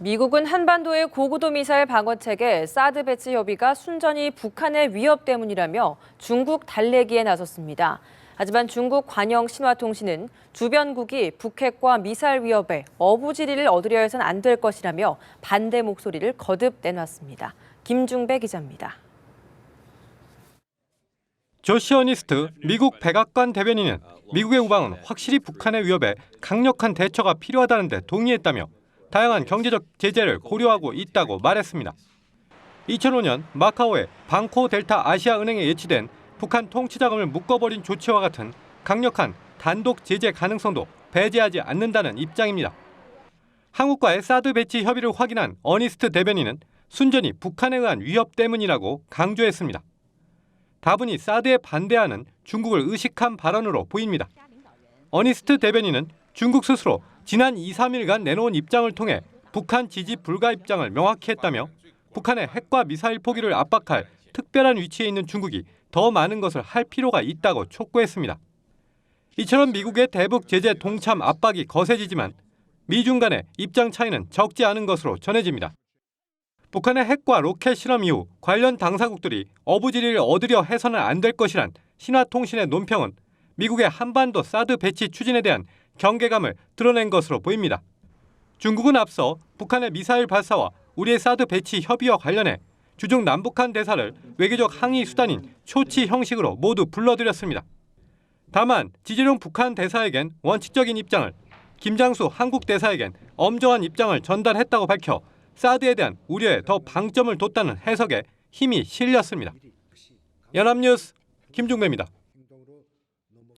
미국은 한반도의 고고도 미사일 방어 체계 사드 배치 협의가 순전히 북한의 위협 때문이라며 중국 달래기에 나섰습니다. 하지만 중국 관영 신화통신은 주변국이 북핵과 미사일 위협에 어부지리를 얻으려 해선 안 될 것이라며 반대 목소리를 거듭 내놨습니다. 김중배 기자입니다. 조시어니스트 미국 백악관 대변인은 미국의 우방은 확실히 북한의 위협에 강력한 대처가 필요하다는 데 동의했다며 다양한 경제적 제재를 고려하고 있다고 말했습니다. 2005년 마카오의 방코 델타 아시아 은행에 예치된 북한 통치 자금을 묶어버린 조치와 같은 강력한 단독 제재 가능성도 배제하지 않는다는 입장입니다. 한국과의 사드 배치 협의를 확인한 어니스트 대변인은 순전히 북한에 의한 위협 때문이라고 강조했습니다. 다분히 사드에 반대하는 중국을 의식한 발언으로 보입니다. 어니스트 대변인은 중국 스스로 지난 2, 3일간 내놓은 입장을 통해 북한 지지 불가 입장을 명확히 했다며 북한의 핵과 미사일 포기를 압박할 특별한 위치에 있는 중국이 더 많은 것을 할 필요가 있다고 촉구했습니다. 이처럼 미국의 대북 제재 동참 압박이 거세지지만 미중 간의 입장 차이는 적지 않은 것으로 전해집니다. 북한의 핵과 로켓 실험 이후 관련 당사국들이 어부지리를 얻으려 해서는 안 될 것이란 신화통신의 논평은 미국의 한반도 사드 배치 추진에 대한 경계감을 드러낸 것으로 보입니다. 중국은 앞서 북한의 미사일 발사와 우리의 사드 배치 협의와 관련해 주중 남북한 대사를 외교적 항의 수단인 초치 형식으로 모두 불러들였습니다. 다만 지재룡 북한 대사에겐 원칙적인 입장을 김장수 한국 대사에겐 엄정한 입장을 전달했다고 밝혀 사드에 대한 우려에 더 방점을 뒀다는 해석에 힘이 실렸습니다. 연합뉴스 김중배입니다.